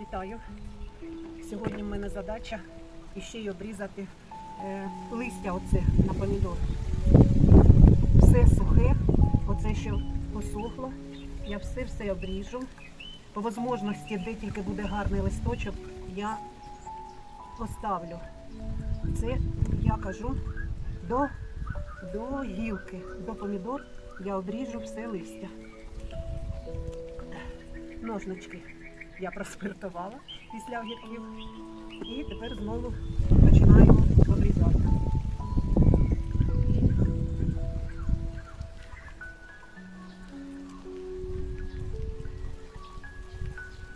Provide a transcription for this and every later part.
Вітаю. Сьогодні в мене задача іще й обрізати е, листя оце на помідор. Все сухе, оце що посохло. Я все-все обріжу. По можливості, де тільки буде гарний листочок, я поставлю. Це я кажу до, до гілки, до помідор я обріжу все листя. Ножнички я проспиртувала після огірків. І тепер знову починаємо обрізати.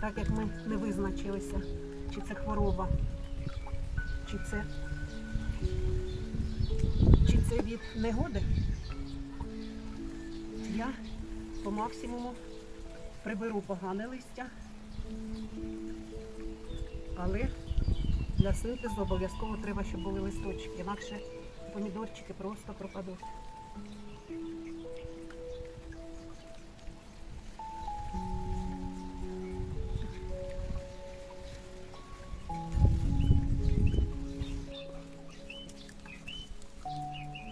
Так як ми не визначилися, чи це хвороба, чи це, чи це від негоди, я по максимуму приберу погане листя, але для синтезу обов'язково треба, щоб були листочки, інакше помідорчики просто пропадуть.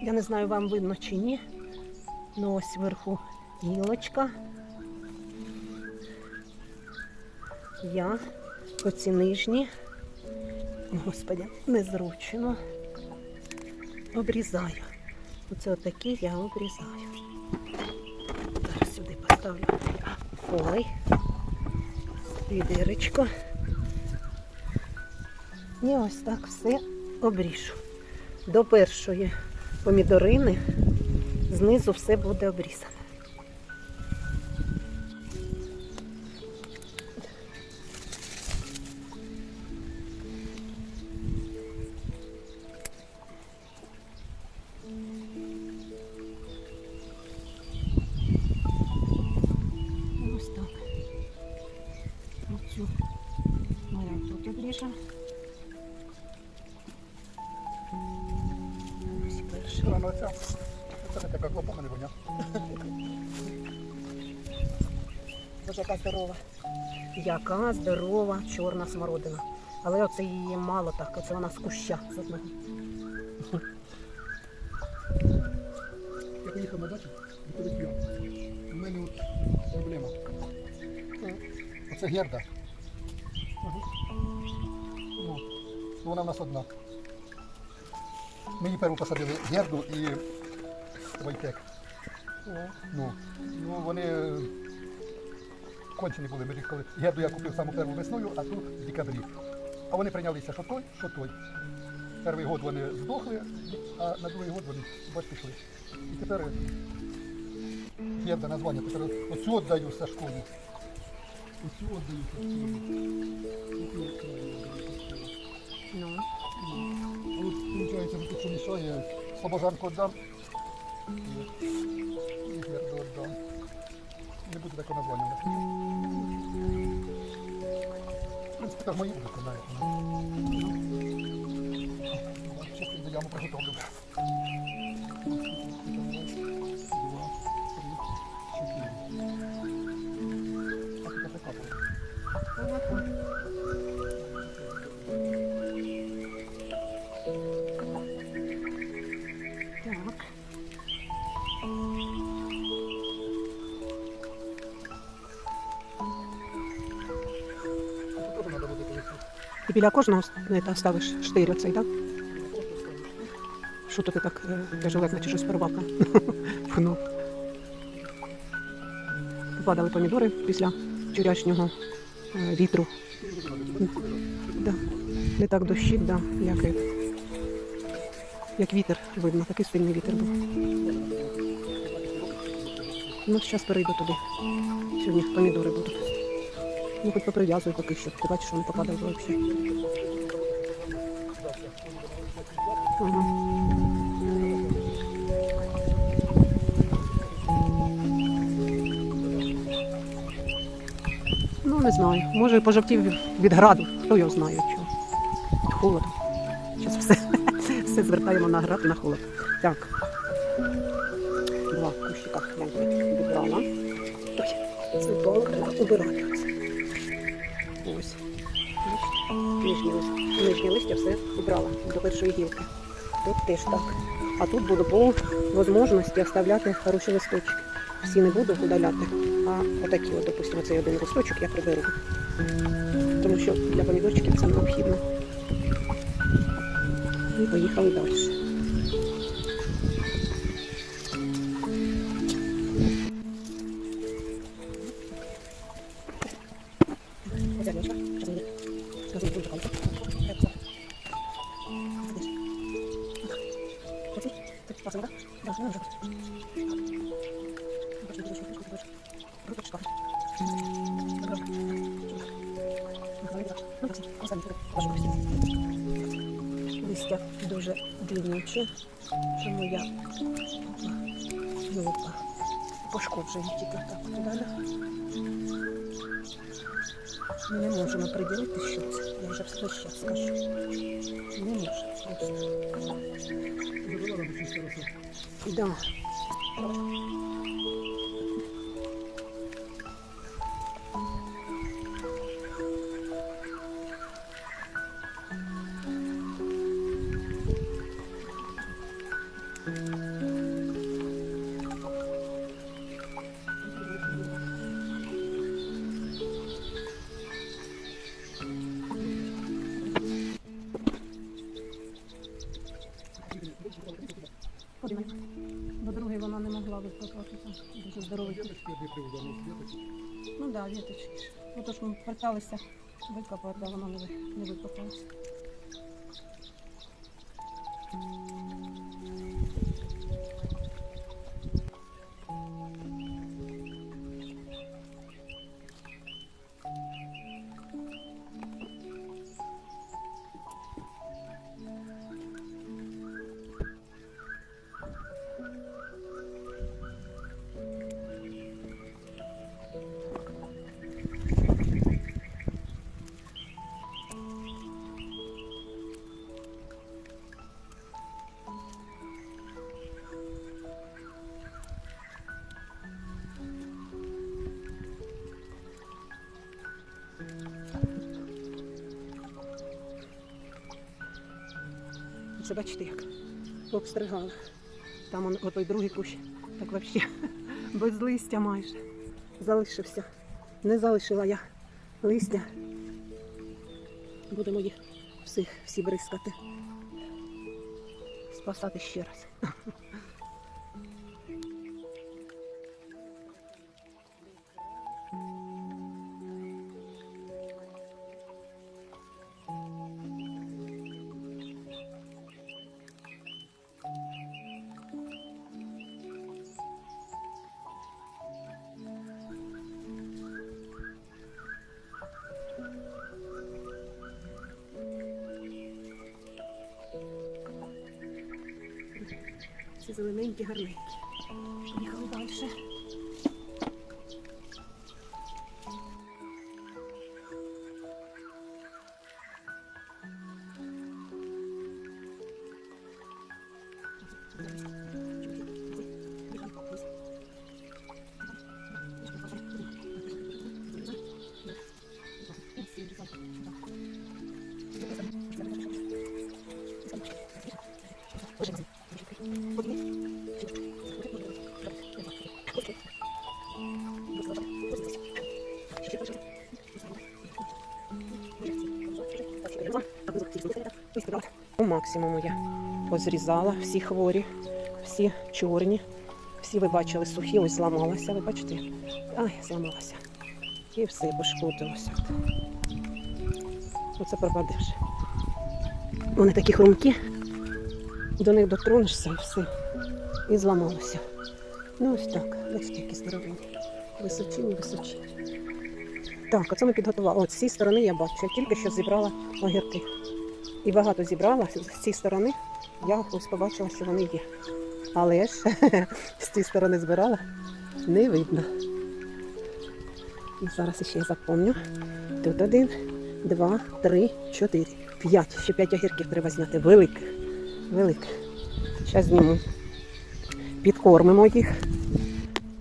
Я не знаю, вам видно чи ні. Ну ось вверху гілочка. Я оці нижні, господи, незручно обрізаю. Оце отакі я обрізаю. Зараз сюди поставлю фолей, відеречко. І ось так все обріжу. До першої помідорини знизу все буде обрізане. Ось перша. Це така клопоха не воня. Боже, яка здорова. Яка здорова чорна смородина. Але оце її мало так, оце вона з куща з одного. Я поїхав на дачу і п'ю. У мене от проблема. Оце герда. Вона в нас одна. Ми її першу посадили герду і вайтек. Ну, ну вони е, кончені були. Ми коли герду я купив саму першу весною, а ту в декабрі. А вони прийнялися, що той, що той. Перший год вони здохли, а на другий год вони бач пішли. І тепер е, герда названня, тепер оцю віддаю Сашкову. Оцю віддаю Сашкову. Ну, А от, виходить, ви тут що мішає, слобожанку. І, і герду віддам. Не буде такого нас. В принципі, так мої будуть. Зараз я яму приготовлю. І біля кожного не ставиш штир оцей, так? Що то ти так е, тяжелезно чи щось порвав? Ну. Попадали помідори після вчорашнього е, вітру. Да. Не так дощить, да, як, як вітер видно, такий сильний вітер був. Ну, зараз перейду туди. Сьогодні помідори будуть. Ну, хоч поприв'язую поки що. Ти бачиш, що вони попадають взагалі. Ага. Ну, не знаю. Може, пожовтів від- граду. Хто його знає чого. Від холоду. Зараз все, все звертаємо на град і на холод. Так. Два кущика гляньте, відбрала. Ой, цвіток треба убирати. Листя, листя все убрала до першої гілки. Тут теж так. А тут буду по можливості оставляти хороші листочки. Всі не буду удаляти, а отакі, от, допустимо, цей один листочок я приберу. Тому що для помідорчиків це необхідно. І поїхали далі. Пошкоджені тільки так от далі. Ми не можемо приділити, що це. Я вже все ще скажу. Не можемо. Просто. Забила на більшість хорошо. Да. Питалися викопати, а воно не, ви- не. Це бачите як обстригала. Там он, отой другий кущ, так взагалі без листя майже залишився. Не залишила я листя. Будемо їх всіх всі бризкати. Спасати ще раз. максимуму я позрізала всі хворі, всі чорні, всі ви бачили сухі, ось зламалася, ви бачите? Ай, зламалася. І все пошкодилося. Оце пропадеш. Вони такі хрумкі, до них дотронешся і все. І зламалося. Ну ось так, бачите, які здоровенні. Височині, височині. Так, оце ми підготували. От з цієї сторони я бачу, я тільки що зібрала огірки. І багато зібрала. З цієї сторони я ось побачила, що вони є. Але ж з цієї сторони збирала, не видно. І зараз ще я запомню. Тут один, два, три, чотири, п'ять. Ще п'ять огірків треба зняти. Великих. Великих. Зараз зніму. Підкормимо їх.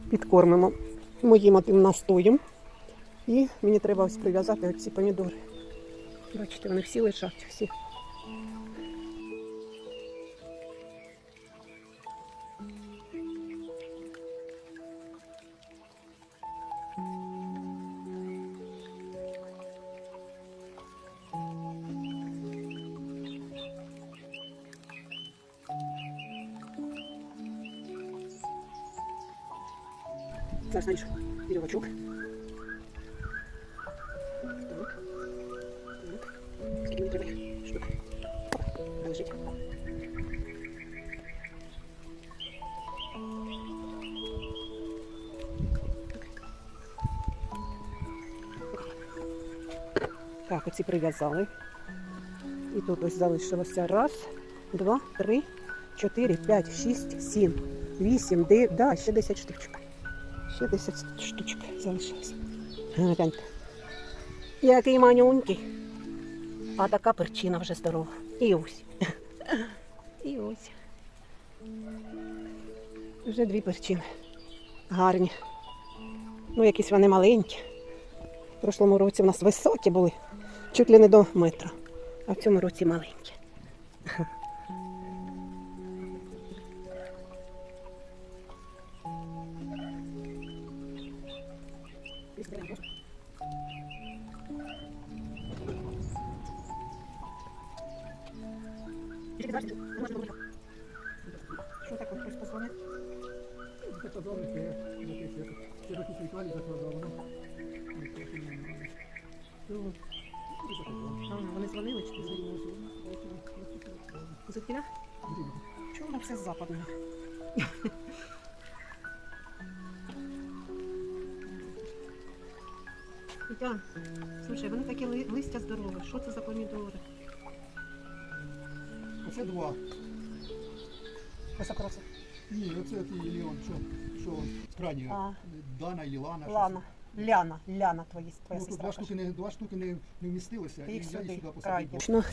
Підкормимо моїм отим настоєм. І мені треба ось прив'язати оці помідори. Бачите, вони всі лежать, всі. Зараз знайду вірьовочок. Так. Так. Скільки мені треба штук? Опа, лежить. Так, оці прив'язали. І тут ось залишилося раз, два, три, чотири, п'ять, шість, сім, вісім, дев'ять, да, ще 10 штучок. Ще 10 штучок залишилось. Гляньте. Який манюнький. А така перчина вже здорова. І ось. І ось. Вже дві перчини. Гарні. Ну, якісь вони маленькі. В прошлому році в нас високі були, чуть ли не до метра. А в цьому році маленькі. Що таке? Хтось позвонив? Вони дзвонили чи ти Звідкіля? Чому все з западного? Тетян, слушай, вони такі листя здорові. Що це за помідори? Оце два. Високороси. Ні, оце Леон, що, що крайні. А. Дана і Лана. щось. Лана. Ляна. Ляна твої твоя Ну, тут сестра. два штуки, не, два штуки не, не вмістилися, Ти і їх я сюди, їх сюди крайні. посадив.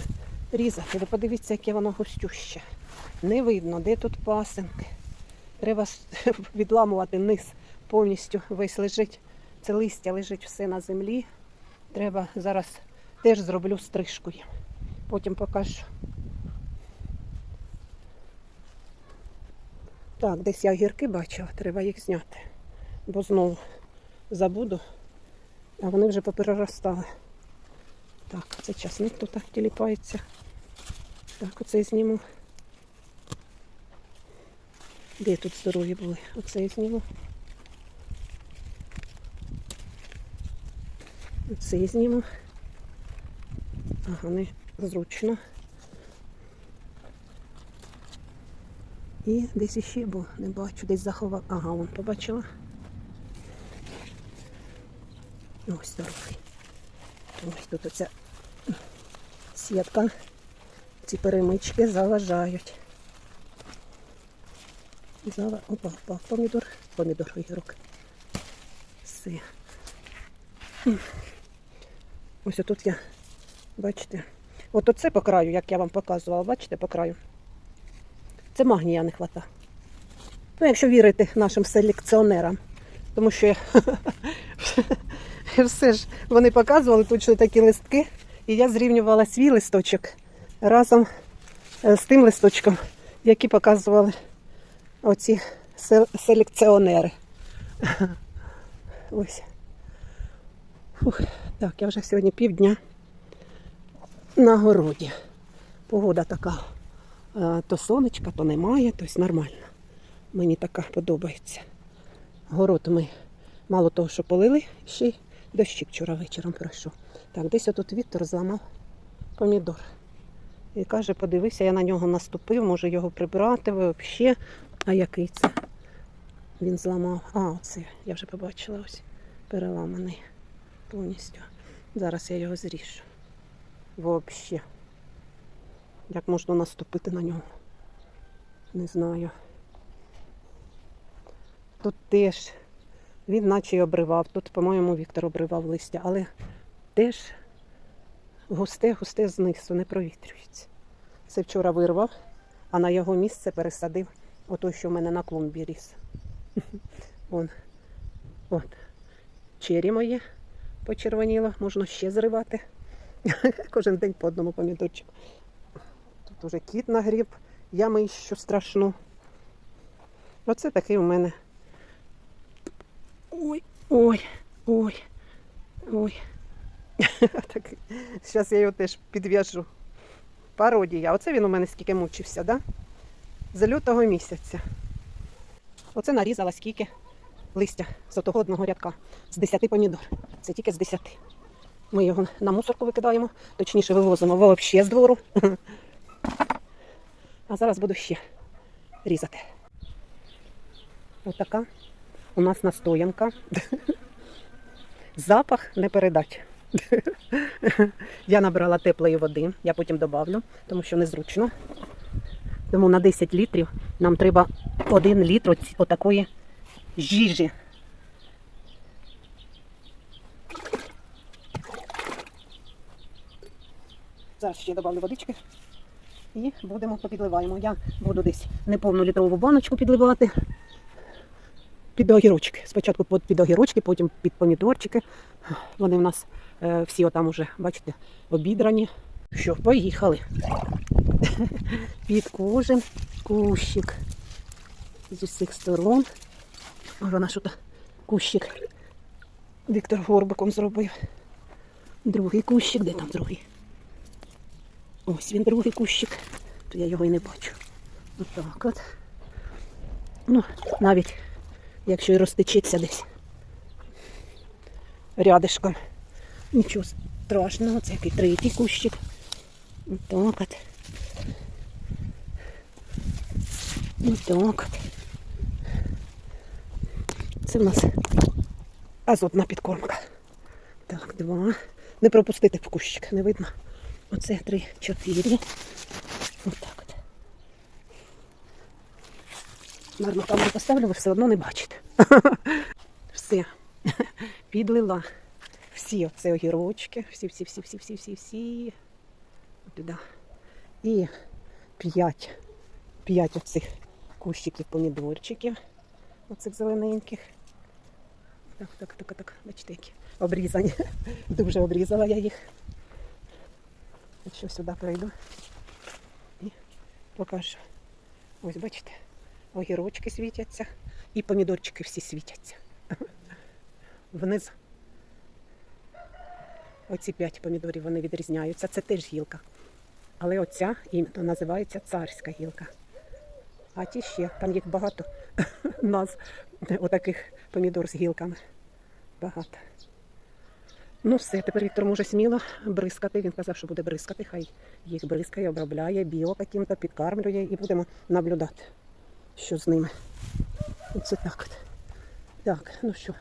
Різати, ви подивіться, яке воно густюще. Не видно, де тут пасинки. Треба с- відламувати низ повністю весь лежить. Це листя лежить все на землі. Треба зараз теж зроблю стрижку їм. Потім покажу. Так, десь я огірки бачила, треба їх зняти. Бо знову забуду, а вони вже попереростали. Так, це часник тут так тіліпається. Так, оце зніму. Де тут здорові були? Оце зніму. Оце зніму. Ага, не зручно. І десь іще був, не бачу, десь заховав. Ага, вон побачила. Ось здоровий. Ось тут оця сітка. Ці перемички заважають. Зава... Опа, опа, помідор, помідор огірок. Все. Ось отут я, бачите, от оце по краю, як я вам показувала, бачите, по краю. Це магнія не хвата. Ну, якщо вірити нашим селекціонерам. Тому що все ж вони показували точно такі листки, і я зрівнювала свій листочок разом е, з тим листочком, який показували оці селекціонери. Ось. Фух. Так, я вже сьогодні півдня на городі. Погода така. Е, То сонечка, то немає, тобто нормально. Мені така подобається. Город ми мало того, що полили, ще й дощик вчора вечором пройшов. Так, десь отут Віктор зламав помідор. І каже, подивися, я на нього наступив, може його прибрати взагалі. А який це? Він зламав. А, оце, я вже побачила ось переламаний повністю. Зараз я його зріжу. Взагалі. Як можна наступити на нього? Не знаю. Тут теж він наче й обривав. Тут, по-моєму, Віктор обривав листя, але теж густе-густе знизу не провітрюється. Це вчора вирвав, а на його місце пересадив отой, що в мене на клумбі ріс. Вон. От. Чері моє почервоніло, можна ще зривати. Кожен день по одному помідорчику. Тут уже кіт нагріб, я мищу страшну. Оце такий у мене. Ой, ой, ой, ой. Такий. Зараз я його теж підв'яжу. Пародія. Оце він у мене скільки мучився, да? З лютого місяця. Оце нарізала скільки листя з отого одного рядка. З 10 помідор. Це тільки з 10. Ми його на мусорку викидаємо, точніше вивозимо взагалі з двору. А зараз буду ще різати. Отака у нас настоянка. Запах не передать. Я набрала теплої води, я потім добавлю, тому що незручно. Тому на 10 літрів нам треба 1 літр отакої жижі. Зараз ще добавлю водички і будемо попідливаємо. Я буду десь неповну літрову баночку підливати під огірочки. Спочатку під, огірочки, потім під помідорчики. Вони в нас е, всі отам уже, бачите, обідрані. Що, поїхали. Під кожен кущик з усіх сторон. Вона що то кущик. Віктор горбиком зробив. Другий кущик, де там другий? Ось він другий кущик. То я його і не бачу. Отак от. Ну, навіть якщо і розтечеться десь рядишком. Нічого страшного, це який третій кущик. Отак от. Отак от. Це в нас азотна підкормка. Так, два. Не пропустити в кущик, не видно. Оце три, чотири. Отак от. Марно камеру поставлю, ви все одно не бачите. Все. Підлила. Всі оце огірочки. Всі, всі, всі, всі, всі, всі, всі. Туди. І п'ять. П'ять оцих кущиків помідорчиків. Оцих зелененьких. Так, так, так, так. Бачите, які обрізані. Дуже обрізала я їх. Якщо сюди прийду і покажу. Ось бачите, огірочки світяться і помідорчики всі світяться. Вниз. Оці п'ять помідорів вони відрізняються. Це теж гілка. Але оця іменно називається царська гілка. А ті ще, там їх багато назв отаких помідор з гілками. Багато. Ну все, тепер Віктор може сміло бризкати. Він казав, що буде бризкати, хай їх бризкає, обробляє, біо каким-то, підкармлює і будемо наблюдати, що з ними. Оце так. от. Так, ну що,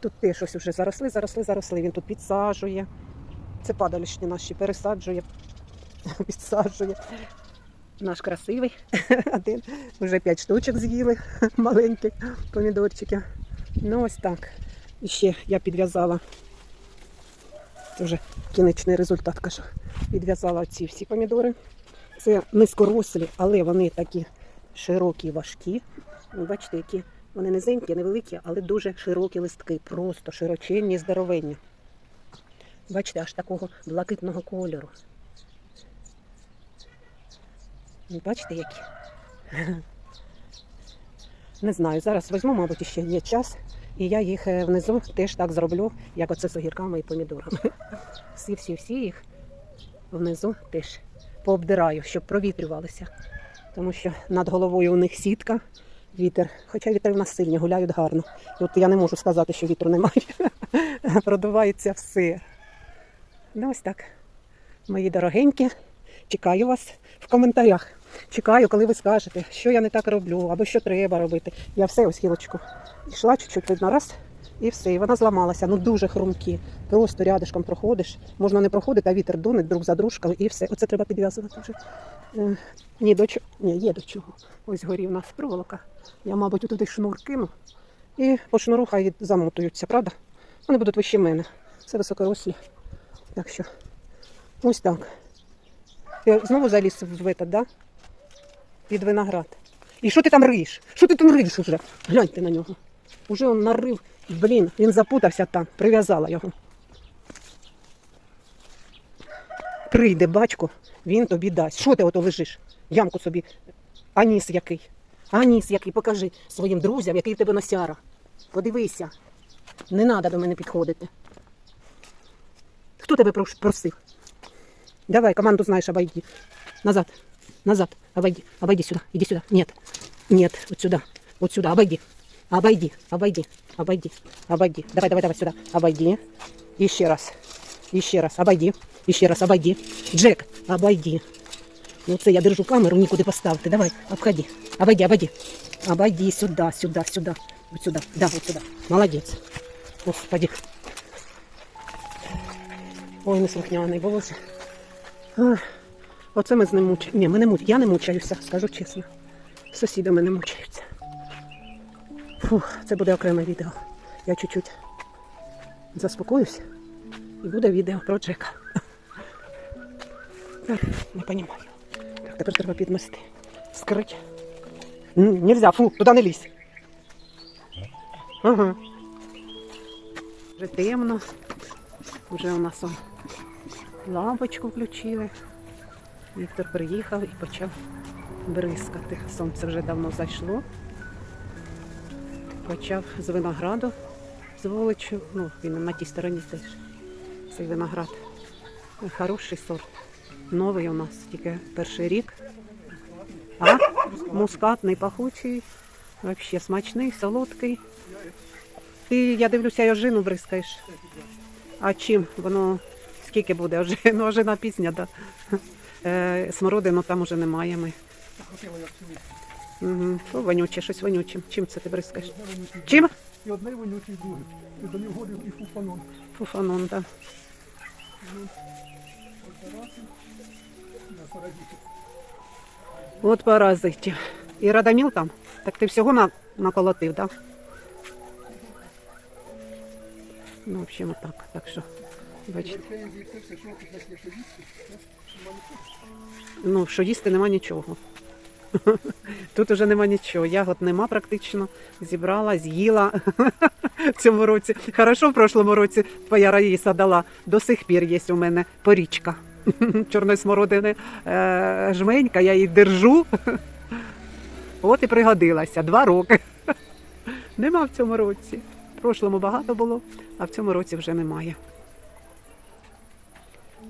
тут теж щось вже заросли, заросли, заросли. Він тут підсаджує. Це падалішні наші пересаджує, підсаджує. Наш красивий один. Вже п'ять штучок з'їли, маленьких помідорчиків. Ну ось так. І ще я підв'язала. Це вже кінечний результат, кажу. Підв'язала ці всі помідори. Це низькорослі, але вони такі широкі важкі. Ви Бачите, які вони низенькі, невеликі, але дуже широкі листки, просто широченні, здоровенні. Бачите, аж такого блакитного кольору. Ви Бачите, які? Не знаю, зараз візьму, мабуть, ще є час, і я їх е, внизу теж так зроблю, як оце з огірками і помідорами. Всі-всі-всі їх внизу теж пообдираю, щоб провітрювалися. Тому що над головою у них сітка, вітер. Хоча вітри в нас сильні, гуляють гарно. І от я не можу сказати, що вітру немає. Продувається все. Ну ось так. Мої дорогенькі, чекаю вас в коментарях. Чекаю, коли ви скажете, що я не так роблю, або що треба робити. Я все ось гілочку. Йшла чуть-чуть видно раз, і все. І вона зламалася. Ну дуже хрумкі. Просто рядишком проходиш. Можна не проходити, а вітер дуне друг за дружкою, і все. Оце треба підв'язувати вже. Е, ні, до чого. Ні, є до чого. Ось горі в нас проволока. Я, мабуть, туди шнур кину. І по шнуру хай замотуються, правда? Вони будуть вище мене. Це високорослі. Так що, ось так. Ти знову заліз в этот, да? Під виноград. І що ти там риєш? Що ти там риєш уже? Гляньте на нього. Уже він нарив. Блін, він запутався там, прив'язала його. Прийде батько, він тобі дасть. Що ти ото лежиш? Ямку собі. Аніс який? Аніс який? Покажи своїм друзям, який в тебе носяра. Подивися. Не треба до мене підходити. Хто тебе просив? Давай, команду знаешь, обойди. Назад, назад, обойди, обойди сюда, иди сюда. Нет, нет, вот сюда, вот сюда, обойди. Обойди, обойди, обойди, обойди. Давай, давай, давай сюда, обойди. Еще раз, еще раз, обойди, еще раз, обойди. Джек, обойди. Ну це я держу камеру, нікуди поставити. Давай, обходи, обойди, обойди. Обойди сюда, сюда, сюда, вот сюда, да, вот сюда. Молодец. Господи. Ой, неслухняний, боже. Оце ми з ним мучаємо. Ні, ми не муч... я не мучаюся, скажу чесно. Сусіди мене мучаються. Фух, це буде окреме відео. Я чуть-чуть заспокоюсь і буде відео про Джека. Не розумію. Так, тепер треба підмести. Скрить. Нельзя, фу, туди не лізь. Ага. Вже темно. Вже у нас лампочку включили. Віктор приїхав і почав бризкати. Сонце вже давно зайшло. Почав з винограду з вуличу. Ну, він на тій стороні теж. Цей виноград. Хороший сорт. Новий у нас, тільки перший рік. А? Мускатний, пахучий. Взагалі смачний, солодкий. Ти, я дивлюся, ожину бризкаєш. А чим? Воно скільки буде ожина? Ну, ожина пісня, так. Да. Е, смородину там уже немає. Ми. Угу. О, вонюче, щось вонючим. Чим це ти бризкаєш? Чим? І одне вонючий друге. І до нього і фуфанон. Фуфанон, так. От паразитів. І радаміл там? Так ти всього на, наколотив, так? Да? Ну, в общем, так. Так що, бачите. Ну, що їсти нема нічого. Тут уже нема нічого. Ягод нема практично. Зібрала, з'їла в цьому році. Хорошо, в прошлому році твоя Раїса дала. До сих пір є у мене порічка. Чорної смородини е, жменька, я її держу. От і пригодилася. Два роки. Нема в цьому році. В прошлому багато було, а в цьому році вже немає.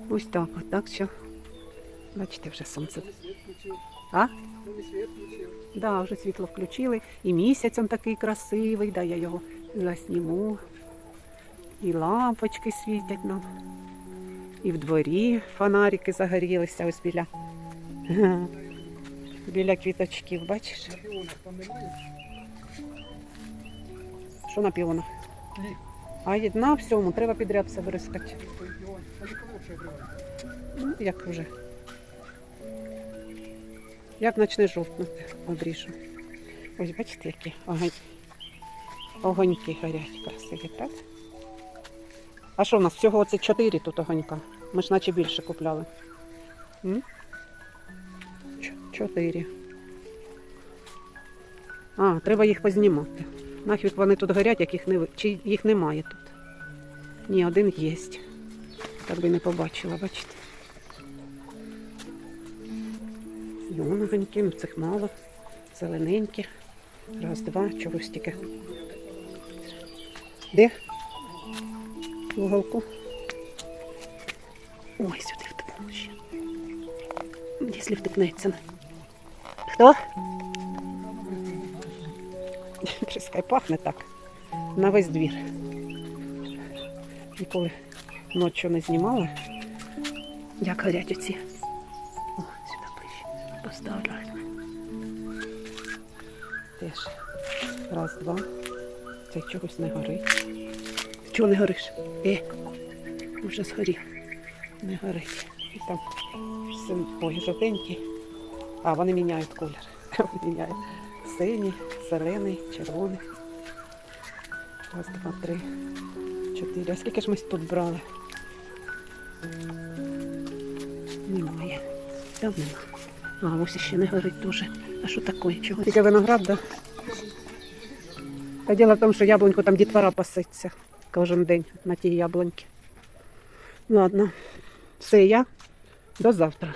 Ось так, от так що. Бачите, вже сонце. А? Да, вже світло включили. І місяць он такий красивий, да, я його засніму. І лампочки світять нам. І в дворі фонарики загорілися ось біля. Біля квіточків, бачиш? На піонах там немає. Що на піонах? А на всьому треба підряд все обривається. Ну, як вже. Як почне жовтнути, обріжу. Ось бачите, які огонь... огоньки горять красиві, так? А що в нас? Всього оце чотири тут огонька. Ми ж наче більше купляли. Чотири. А, треба їх познімати. Нафіг вони тут горять, як їх не Чи їх немає тут? Ні, один є. Так би не побачила, бачите. Ну цих мало. Зелененькі. Раз, два, чогось тільки. Де? В уголку. Ой, сюди втикнув ще. Якщо втикнеться. Хто? Тріскай пахне так. На весь двір. Ніколи ночі не знімала. Як горять оці. Ближче. Теж. Раз, два. Це чогось не горить. Чого не гориш? Е, вже згорів. Не горить. І там син, ой, жовтенький. А, вони міняють колір. Вони міняють. Синій, зелений, червоний. Раз, два, три, чотири. А скільки ж ми тут брали? Немає. Там нема. А, ось ще не горить дуже. А що таке? Чого? Тільки виноград, да? Та діло в тому, що яблуньку там дітвора паситься кожен день на тій яблуньки. Ладно. Все, я До завтра.